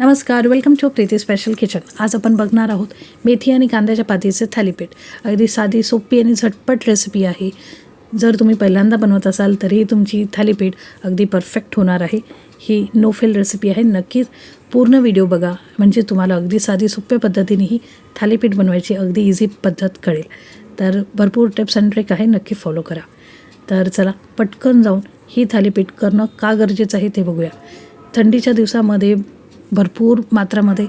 नमस्कार welcome to Preeti special kitchen आज आपण बघणार आहोत मेथी आणि कांद्याच्या पातीचे थालीपीठ. अगदी साधी सोपी आणि झटपट रेसिपी आहे. जर तुम्ही पहिल्यांदा बनवत असाल तरीही तुमची थालीपीठ अगदी परफेक्ट होणार आहे. ही नो फेल रेसिपी आहे. नक्कीच पूर्ण व्हिडिओ बघा. म्हणजे तुम्हाला अगदी साधी सोप्या पद्धतीने ही थालीपीठ बनवायची अगदी इझी पद्धत कळेल. तर भरपूर टिप्स अँड ट्रिक आहे. नक्की फॉलो करा. तर चला पटकन जाऊन ही थालीपीठ करणं का गरजेचं आहे ते बघूया. थंडीच्या दिवसामध्ये भरपूर मात्रामध्ये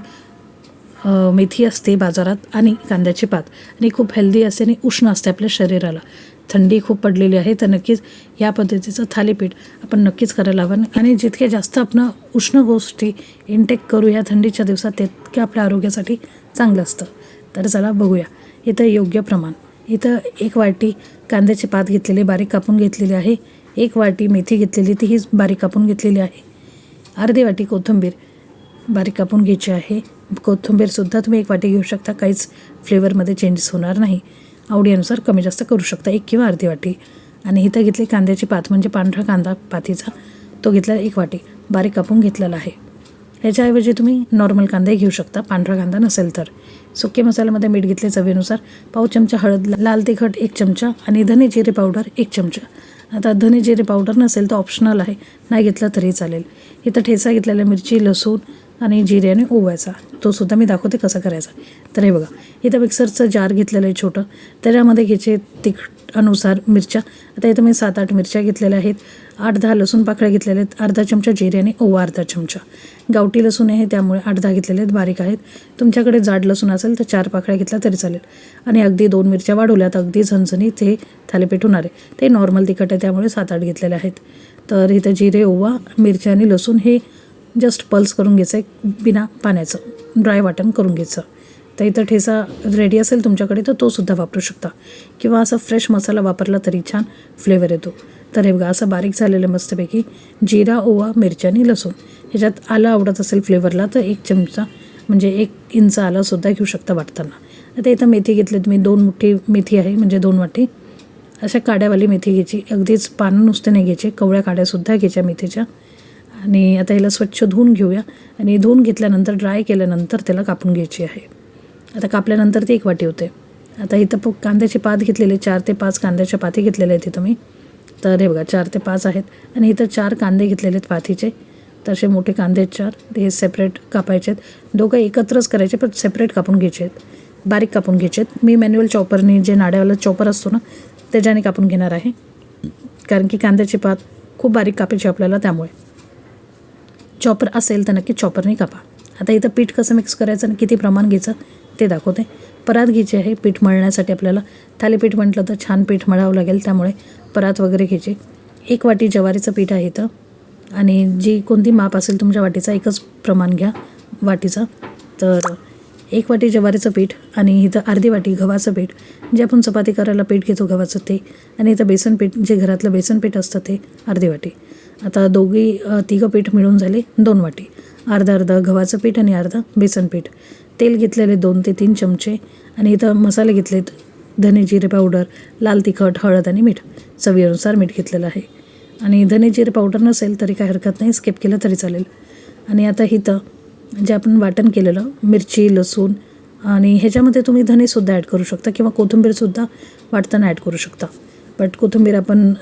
मेथी असते बाजारात आणि कांद्याची पात. आणि खूप हेल्दी असते आणि उष्ण असते आपल्या शरीराला. थंडी खूप पडलेली आहे तर नक्कीच या पद्धतीचं थालीपीठ आपण नक्कीच करायला हवं. आणि जितके जास्त आपण उष्ण गोष्टी इनटेक करू या थंडीच्या दिवसात तितके आपल्या आरोग्यासाठी चांगलं असतं. तर चला बघूया. इथं योग्य प्रमाण. इथं एक वाटी कांद्याची पात घेतलेली बारीक कापून घेतलेली आहे. एक वाटी मेथी घेतलेली तीही बारीक कापून घेतलेली आहे. अर्धी वाटी कोथिंबीर. बारीक कापून घ्यायची आहे. कोथिंबीरसुद्धा तुम्ही एक वाटी घेऊ शकता. काहीच फ्लेवरमध्ये चेंजेस होणार नाही. आवडीनुसार कमी जास्त करू शकता. एक किंवा अर्धी वाटी. आणि इथं घेतली कांद्याची पात म्हणजे पांढरा कांदा पातीचा. तो घेतला एक वाटी. बारीक कापून घेतलेला आहे. ह्याच्याऐवजी तुम्ही नॉर्मल कांदाही घेऊ शकता. पांढरा कांदा नसेल तर. सुके मसाल्यामध्ये मीठ घेतले चवीनुसार. पाव चमचा हळद लाल तिखट एक चमचा आणि धने जिरे पावडर एक चमचा. आता धने जिरे पावडर नसेल तर ऑप्शनल आहे. नाही घेतलं तरी चालेल. इथं ठेचा घेतलेला मिरची लसूण आणि जिऱ्याने ओवायचा. तो सुद्धा मी दाखवते कसा करायचा. तर हे बघा इथं मिक्सरचं जार घेतलेलं आहे छोटं. त्याच्यामध्ये घ्यायचे तिखट अनुसार मिरच्या. आता इथं मी सात आठ मिरच्या घेतलेल्या आहेत. आठ दहा लसूण पाकळ्या घेतलेल्या आहेत. अर्धा चमचा जिऱ्याने ओवा अर्धा चमचा. गावठी लसूण आहे त्यामुळे आठ दहा घेतलेले आहेत. बारीक आहेत. तुमच्याकडे जाड लसूण असेल तर चार पाकळ्या घेतल्या तरी चालेल. आणि अगदी दोन मिरच्या वाढवल्यात अगदी झणझणीत हे थालीपीठ होणार आहे. ते नॉर्मल तिखट आहे त्यामुळे सात आठ घेतलेले आहेत. तर इथं जिरे ओवा मिरच्या आणि लसूण हे जस्ट पल्स करून घ्यायचं आहे बिना पाण्याचं ड्राय वाटण करून घ्यायचं. तर इथं ठेचा रेडी असेल तुमच्याकडे तर तो सुद्धा वापरू शकता. किंवा असा फ्रेश मसाला वापरला तरी छान फ्लेवर येतो. तर हे बघा असं बारीक झालेलं मस्तपैकी जिरा ओवा मिरच्या आणि लसूण. ह्याच्यात आलं आवडत असेल फ्लेवरला तर एक चमचा म्हणजे एक इंच आलंसुद्धा घेऊ शकता वाटताना. आता इथं मेथी घेतली तुम्ही दोन मुठी मेथी आहे म्हणजे दोन वाटी. अशा काड्यावाली मेथी घ्यायची. अगदीच पानं नुसते नाही घ्यायचे कवळ्या काड्यासुद्धा घ्यायच्या मेथीच्या. आणि आता याला स्वच्छ धुवून घेऊया. आणि धुवून घेतल्यानंतर ड्राय केल्यानंतर त्याला कापून घ्यायची आहे. आता कापल्यानंतर ती एक वाटी होते. आता इथं प कांद्याची पात घेतलेले चार ते पाच कांद्याच्या पाती घेतलेल्या आहेत इथं मी. तर हे बघा चार ते पाच आहेत. आणि इथं चार कांदे घेतलेले आहेत पाथीचे तसे मोठे कांदे चार. ते सेपरेट कापायचे आहेत. दोघं एकत्रच करायचे पण सेपरेट कापून घ्यायचे आहेत. बारीक कापून घ्यायचे आहेत. मी मॅन्युअल चॉपरनी जे नाड्यावाला चॉपर असतो ना त्याच्याने कापून घेणार आहे. कारण की कांद्याची पात खूप बारीक कापायची आपल्याला त्यामुळे. चॉपर असेल तर नक्की चॉपरने कापा आता इथं पीठ कसं मिक्स करायचं आणि किती प्रमाण घ्यायचं ते दाखवते. परात घ्यायची आहे पीठ मळण्यासाठी आपल्याला थालीपीठ म्हटलं तर छान पीठ मळावं लागेल त्यामुळे परात वगैरे घ्यायची. एक वाटी ज्वारीचं पीठ आहे इथं. आणि जी कोणती माप असेल तुमच्या वाटीचा एकच प्रमाण घ्या वाटीचं. तर एक वाटी ज्वारीचं पीठ आणि इथं अर्धी वाटी गव्हाचं पीठ. जे आपण चपाती करायला पीठ घेतो गव्हाचं ते. आणि इथं बेसन पीठ जे घरातलं बेसन पीठ असतं ते अर्धी वाटी. आता दोघी तिघं पीठ मिळून झाले दोन वाटी. अर्धा अर्धा गव्हाचं पीठ आणि अर्धा बेसन पीठ. तेल घेतलेले दोन ते तीन चमचे आणि इथं मसाले घेतलेत धने जिरे पावडर लाल तिखट हळद आणि मीठ. चवीनुसार मीठ घेतलेलं आहे. आणि धने जिरे पावडर नसेल तरी काय हरकत नाही स्किप केलं तरी चालेल. आणि आता इथं जे आपण वाटण केलेलं मिरची लसूण आणि ह्याच्यामध्ये तुम्ही धनेसुद्धा ॲड करू शकता किंवा कोथिंबीरसुद्धा वाटताना ॲड करू शकता. बट कोथिंबीर आपण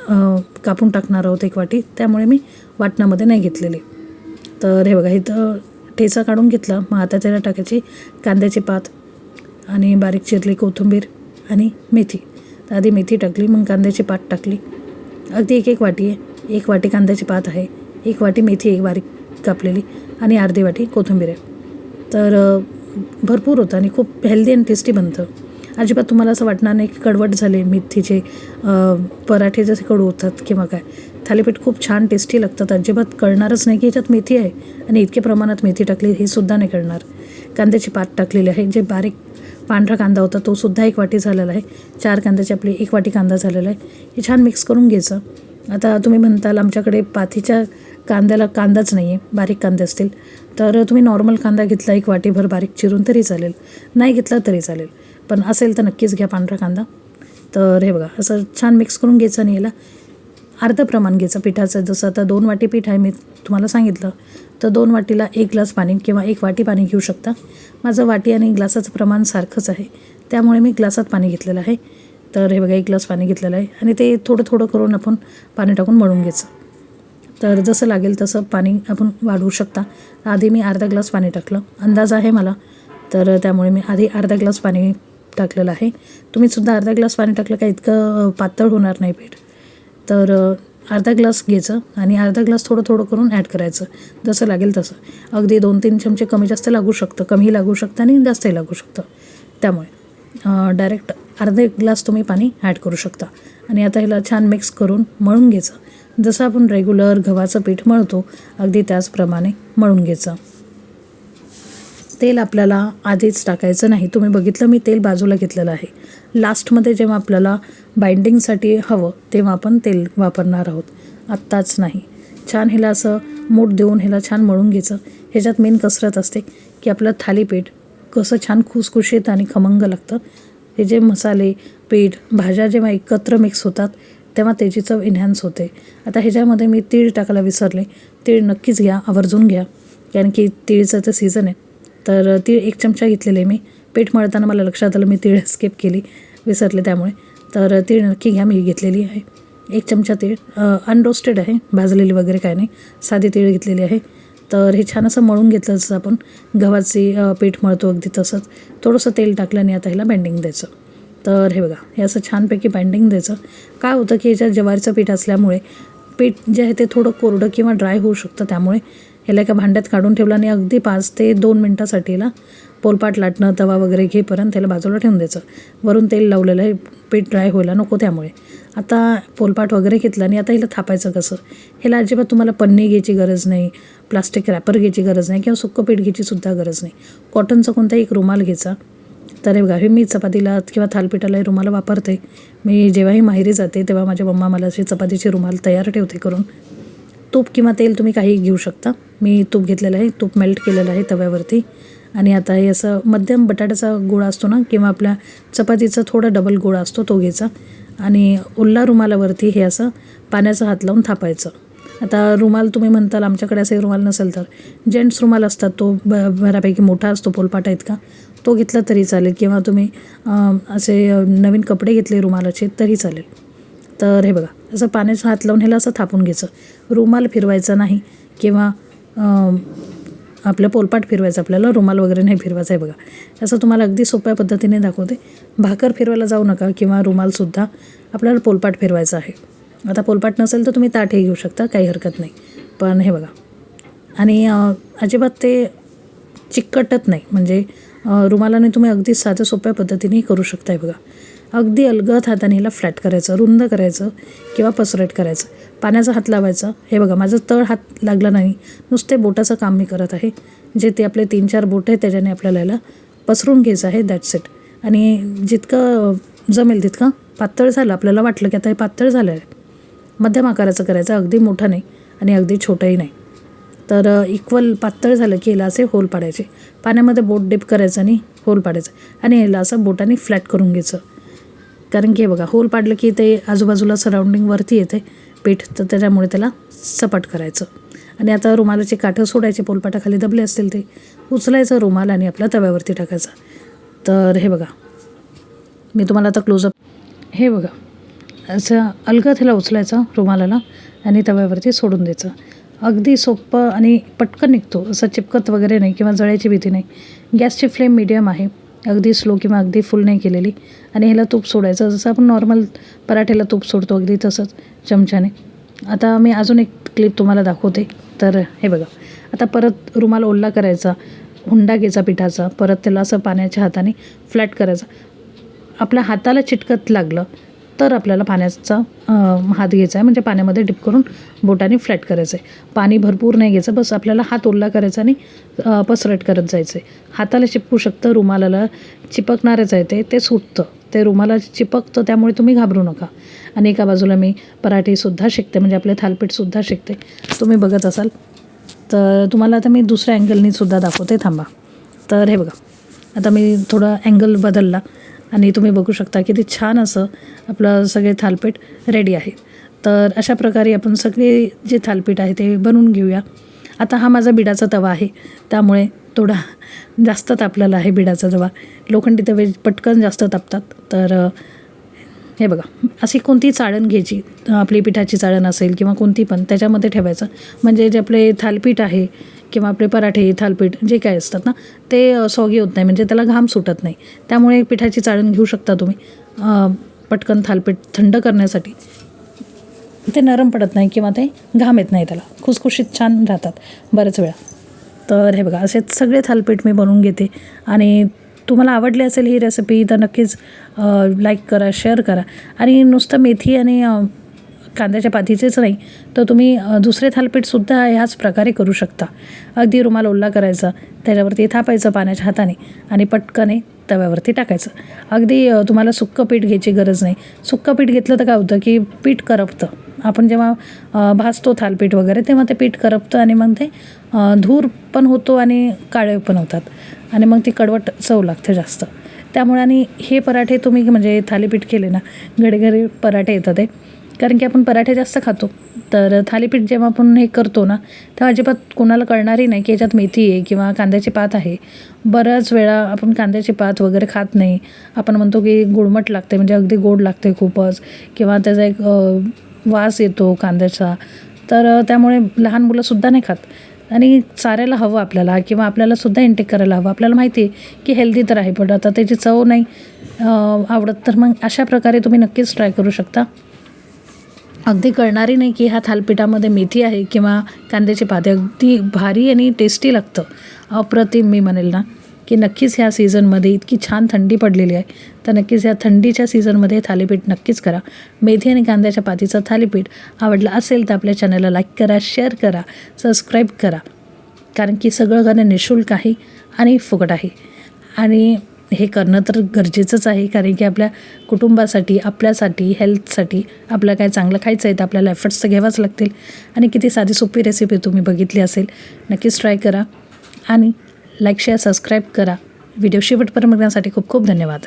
कापून टाकणार आहोत एक वाटी. त्यामुळे मी वाटणामध्ये नाही घेतलेली. तर हे बघा इथं ठेचा काढून घेतला. मग आता त्याला टाकायची कांद्याची पात आणि बारीक चिरली कोथिंबीर आणि मेथी. तर आधी मेथी टाकली मग कांद्याची पात टाकली. अगदी एक एक वाटी आहे. एक वाटी कांद्याची पात आहे. एक वाटी मेथी एक बारीक कापलेली. आणि अर्धी वाटी कोथिंबीर आहे. तर भरपूर होतं आणि खूप हेल्दी आणि टेस्टी बनतं. अजिबात तुम्हाला असं वाटणार नाही की कडवट झाले मेथीचे पराठे जसे कडू होतात किंवा काय. थालीपीठ खूप छान टेस्टी लागतात. अजिबात कळणारच नाही की याच्यात मेथी आहे आणि इतक्या प्रमाणात मेथी टाकली हे सुद्धा नाही कळणार. कांद्याची पात टाकलेली आहे. जे बारीक पांढरा कांदा होता तो सुद्धा एक वाटी झालेला आहे. चार कांद्याची आपली एक वाटी कांदा झालेला आहे. हे छान मिक्स करून घ्यायचं. आता तुम्ही म्हणताल आमच्याकडे पाथीच्या कांद्याला कांदाच नाही आहे बारीक कांदे असतील. तर तुम्ही नॉर्मल कांदा घेतला एक वाटीभर बारीक चिरून तरी चालेल. नाही घेतला तरी चालेल. पण असेल तर नक्कीच घ्या पांढरा कांदा. तर हे बघा असं छान मिक्स करून घ्यायचं आणि याला अर्ध प्रमाण घ्यायचं. पिठाचं जसं आता दोन वाटी पीठ आहे मी तुम्हाला सांगितलं तर दोन वाटीला एक ग्लास पाणी किंवा एक वाटी पाणी घेऊ शकता. माझं वाटी आणि ग्लासाचं प्रमाण सारखंच आहे. त्यामुळे मी ग्लासात पाणी घेतलेलं आहे. तर हे बघा एक ग्लास पाणी घेतलेलं आहे आणि ते थोडं थोडं करून आपण पाणी टाकून मळून घ्यायचं. तर जसं लागेल तसं पाणी आपण वाढवू शकता. आधी मी अर्धा ग्लास पाणी टाकलं. अंदाज आहे मला. तर त्यामुळे मी आधी अर्धा ग्लास पाणी टाकलेलं आहे. तुम्ही सुद्धा अर्धा ग्लास पाणी टाकलं का इतकं पातळ होणार नाही पीठ. तर अर्धा ग्लास घ्यायचं आणि अर्धा ग्लास थोडं थोडं करून ॲड करायचं. जसं लागेल तसं. अगदी दोन तीन चमचे कमी जास्त लागू शकतं. कमी लागू शकतं आणि जास्तही लागू शकतं. त्यामुळे डायरेक्ट अर्धा एक ग्लास तुम्ही पाणी ॲड करू शकता. आणि आता ह्याला छान मिक्स करून मळून घ्यायचं. जसं आपण रेग्युलर गव्हाचं पीठ मळतो अगदी त्याचप्रमाणे मळून घ्यायचं. तेल आपल्याला आधीच टाकायचं नाही. तुम्ही बघितलं मी तेल बाजूला घेतलेलं आहे. लास्टमध्ये जेव्हा आपल्याला बाइंडिंगसाठी हवं तेव्हा आपण तेल वापरणार आहोत. आत्ताच नाही. छान ह्याला असं मूठ देऊन ह्याला छान मळून घ्यायचं. ह्याच्यात मेन कसरत असते की आपलं थालीपीठ कसं छान खुसखुशीत आणि खमंग लागतं. हे जे मसाले पीठ भाज्या जेव्हा एकत्र मिक्स होतात तेव्हा त्याची चव इन्हॅन्स होते. आता ह्याच्यामध्ये मी तीळ टाकायला विसरले. तीळ नक्कीच घ्या आवर्जून घ्या. कारण की तीळचं तर सीझन आहे. तर तीळ एक चमचा घेतलेले मी. पीठ मळताना मला लक्षात आलं मी तीळ स्किप केली विसरले त्यामुळे. तर तीळ नक्की घ्या मी घेतलेली आहे. एक चमचा तीळ. अनरोस्टेड आहे भाजलेली वगैरे काय नाही. साधी तीळ घेतलेली आहे. तर हे छान असं मळून घेतलं जसं आपण गव्हाची पीठ मळतो अगदी तसंच. थोडंसं तेल टाकलं आणि आता ह्याला बँडिंग द्यायचं. तर हे बघा हे असं छानपैकी बँडिंग द्यायचं. काय होतं की ह्याच्यात ज्वारीचं पीठ असल्यामुळे पीठ जे आहे ते थोडं कोरडं किंवा ड्राय होऊ शकतं त्यामुळे ह्याला एका भांड्यात काढून ठेवलं आणि अगदी पाच ते दोन मिनटासाठी ह्याला पोलपाट लाटणं तवा वगैरे घेपर्यंत त्याला बाजूला ठेवून द्यायचं. वरून तेल लावलेलं आहे पीठ ड्राय व्हायला नको त्यामुळे. आता पोलपाट वगैरे घेतलं आणि आता हिला थापायचं कसं? ह्याला अजिबात तुम्हाला पन्नी घ्यायची गरज नाही प्लास्टिक रॅपर घ्यायची गरज नाही किंवा सुक्कं पीठ घ्यायची सुद्धा गरज नाही. कॉटनचा कोणताही एक रुमाल घ्यायचा. तर हे बघा हे मी चपातीला किंवा थालपीठाला रुमाल वापरते. मी जेव्हाही माहेरी जाते तेव्हा माझ्या मम्मा मला अशी चपातीची रुमाल तयार ठेवते करून. तूप किंवा तेल तुम्ही काही घेऊ शकता. मी तूप घेतलेलं आहे. तूप मेल्ट केलेलं आहे तव्यावरती. आणि आता हे असं मध्यम बटाट्याचा गोळा असतो ना किंवा आपल्या चपातीचा थोडा डबल गोळा असतो तो घ्यायचा. आणि ओल्ला रुमालावरती हे असं पाण्याचा हात लावून थापायचं. आता रुमाल तुम्ही म्हणताल आमच्याकडे असे रुमाल नसेल तर. जेंट्स रुमाल असतात तो ब बऱ्यापैकी मोठा असतो पोलपाटा इतका तो घेतला तरी चालेल. किंवा तुम्ही असे नवीन कपडे घेतले रुमालाचे तरी चालेल. तर हे बघा. असं पाण्याचा हात लावून ह्याला असं थापून घ्यायचं. रुमाल फिरवायचा नाही किंवा आपलं पोलपाट फिरवायचं आपल्याला रुमाल वगैरे नाही फिरवायचा आहे बघा. असं तुम्हाला अगदी सोप्या पद्धतीने दाखवते. भाकर फिरवायला जाऊ नका किंवा रुमालसुद्धा आपल्याला पोलपाट फिरवायचा आहे. आता पोलपाट नसेल तर तुम्ही ताटही घेऊ शकता काही हरकत नाही. पण हे बघा. आणि अजिबात ते चिकटत नाही. म्हणजे रुमालाने तुम्ही अगदी साध्या सोप्या पद्धतीने करू शकताय बघा. अगदी अलगद हाताने ह्याला फ्लॅट करायचं रुंद करायचं किंवा पसरट करायचं. पाण्याचा हात लावायचा. हे बघा माझं तळ हात लागला नाही. नुसते बोटाचं काम मी करत आहे. जे ते आपले तीन चार बोट आहे त्याच्याने आपल्याला याला पसरून घ्यायचं आहे. दॅट्स इट आणि जितकं जमेल तितकं पातळ झालं. आपल्याला वाटलं की आता हे पातळ झालं आहे मध्यम आकाराचं करायचं. अगदी मोठं नाही आणि अगदी छोटंही नाही. तर इक्वल पातळ झालं की याला असे होल पाडायचे. पाण्यामध्ये बोट डिप करायचं आणि होल पाडायचं. आणि याला असं बोटाने फ्लॅट करून घ्यायचं. कारण की हे बघा होल पाडलं की ते आजूबाजूला सराउंडिंगवरती येते पीठ. तर त्याच्यामुळे त्याला सपाट करायचं. आणि आता रुमालाचे काठं सोडायचे पोलपाटाखाली दबले असतील ते उचलायचं रुमाल आणि आपल्या तव्यावरती टाकायचा. तर हे बघा मी तुम्हाला आता क्लोजअप हे बघा असं अलगद ह्याला उचलायचं रुमालाला आणि तव्यावरती सोडून द्यायचं. अगदी सोपं आणि पटकन निघतो असं चिपकत वगैरे नाही किंवा जळायची भीती नाही. गॅसची फ्लेम मिडियम आहे. अगदी स्लो किंवा अगदी फुल नाही केलेली. आणि ह्याला तूप सोडायचं. जसं आपण नॉर्मल पराठ्याला तूप सोडतो अगदी तसंच चमच्याने. आता मी अजून एक क्लिप तुम्हाला दाखवते. तर हे बघा. आता परत रुमाल ओल्ला करायचा हुंडा घ्यायचा पिठाचा परत त्याला असं पाण्याच्या हाताने फ्लॅट करायचा. आपल्या हाताला चिटकत लागलं तर आपल्याला पाण्याचा हात घ्यायचा आहे. म्हणजे पाण्यामध्ये डिप करून बोटाने फ्लॅट करायचं आहे. पाणी भरपूर नाही घ्यायचं. बस आपल्याला हात ओल्ला करायचा आणि पसरट करत जायचं आहे. हाताला चिपकू शकतं. रुमालाला चिपकणारच आहे ते. ते सुटतं. ते रुमाला चिपकतं त्यामुळे तुम्ही घाबरू नका. आणि एका बाजूला मी पराठेसुद्धा शिकते. म्हणजे आपले थालपीठसुद्धा शिकते. तुम्ही बघत असाल. तर तुम्हाला आता मी दुसऱ्या अँगलनी सुद्धा दाखवते. थांबा. तर हे बघा. आता मी थोडा अँगल बदलला. आणि तुम्ही बघू शकता किती छान असं आपलं सगळे थालपीठ रेडी आहे. तर अशा प्रकारे आपण सगळे जे थालपीठ आहे ते बनवून घेऊया. आता हा माझा बिडाचा तवा आहे. त्यामुळे थोडा जास्त तापलेला आहे बिडाचा तवा. लोखंडी तवे पटकन जास्त तापतात. तर हे बघा. अशी कोणती चाळण घ्यायची? आपली पिठाची चाळण असेल किंवा कोणती पण त्याच्यामध्ये ठेवायचं. म्हणजे जे आपले थालपीठ आहे किंवा आपले पराठे थालपीठ जे काय असतात ना ते सॉगी होत नाही. म्हणजे त्याला घाम सुटत नाही. त्यामुळे पिठाची चाळण घेऊ शकता तुम्ही. पटकन थालपीठ थंड करण्यासाठी. ते नरम पडत नाही किंवा ते घाम येत नाही त्याला. खुसखुशीत छान राहतात बऱ्याच वेळा. तर हे बघा असे सगळे थालपीठ मी बनवून घेते. आणि तुम्हाला आवडली असेल ही रेसिपी तर नक्कीच लाईक करा शेअर करा. आणि नुसतं मेथी आणि कांद्याच्या पातीचेच नाही तर तुम्ही दुसरे थालपीठसुद्धा ह्याच प्रकारे करू शकता. अगदी रुमाल ओल्ला करायचा त्याच्यावरती थापायचं पाण्याच्या हाताने आणि पटकने तव्यावरती टाकायचं. अगदी तुम्हाला सुक्कं पीठ घ्यायची गरज नाही. सुक्कं पीठ घेतलं तर काय होतं की पीठ करपतं. आपण जेव्हा भाजतो थालपीठ वगैरे तेव्हा ते पीठ करपतं आणि मग ते धूर पण होतो आणि काळे पण होतात. आणि मग ती कडवट चव लागते जास्त. त्यामुळे आणि हे पराठे तुम्ही म्हणजे थालीपीठ केले ना घडी पराठे येतात ते कारण की आपण पराठे जास्त खातो. तर थालीपीठ जेव्हा आपण हे करतो ना तेव्हा अजिबात कोणाला कळणारही नाही की याच्यात मेथी आहे किंवा कांद्याची पात आहे. बऱ्याच वेळा आपण कांद्याची पात वगैरे खात नाही. आपण म्हणतो की गुळमट लागते म्हणजे अगदी गोड लागते खूपच किंवा त्याचा एक वास येतो कांद्याचा. तर त्यामुळे लहान मुलंसुद्धा नाही खात. आणि चारायला हवं आपल्याला किंवा आपल्यालासुद्धा इंटेक करायला हवं. आपल्याला माहिती आहे की हेल्दी तर आहे पण आता त्याची चव नाही आवडत तर मग अशा प्रकारे तुम्ही नक्कीच ट्राय करू शकता. अगदी कळणारी नाही की ह्या थालपिठामध्ये मेथी आहे किंवा कांद्याची पाते अगदी भारी आणि टेस्टी लागतं. अप्रतिम मी म्हणेल ना की नक्कीच ह्या सीझनमध्ये इतकी छान थंडी पडलेली आहे तर नक्कीच ह्या थंडीच्या सीझनमध्ये थालीपीठ नक्कीच करा. मेथी आणि कांद्याच्या पातीचं थालीपीठ आवडलं असेल तर आपल्या चॅनलला लाईक करा शेअर करा सबस्क्राईब करा. कारण की सगळं गाणं निशुल्क आहे आणि फुकट आहे. आणि हे करणं तर गरजेचंच आहे कारण की आपल्या कुटुंबासाठी आपल्यासाठी हेल्थसाठी आपलं काय चांगलं खायचं आहे तर आपल्याला एफर्ट्स तर घ्यावाच लागतील. आणि किती साधी सोपी रेसिपी तुम्ही बघितली असेल नक्कीच ट्राय करा. आणि लाईक शेअर सबस्क्राईब करा. व्हिडिओ शेवटपर्यंत बघण्यासाठी खूप खूप धन्यवाद.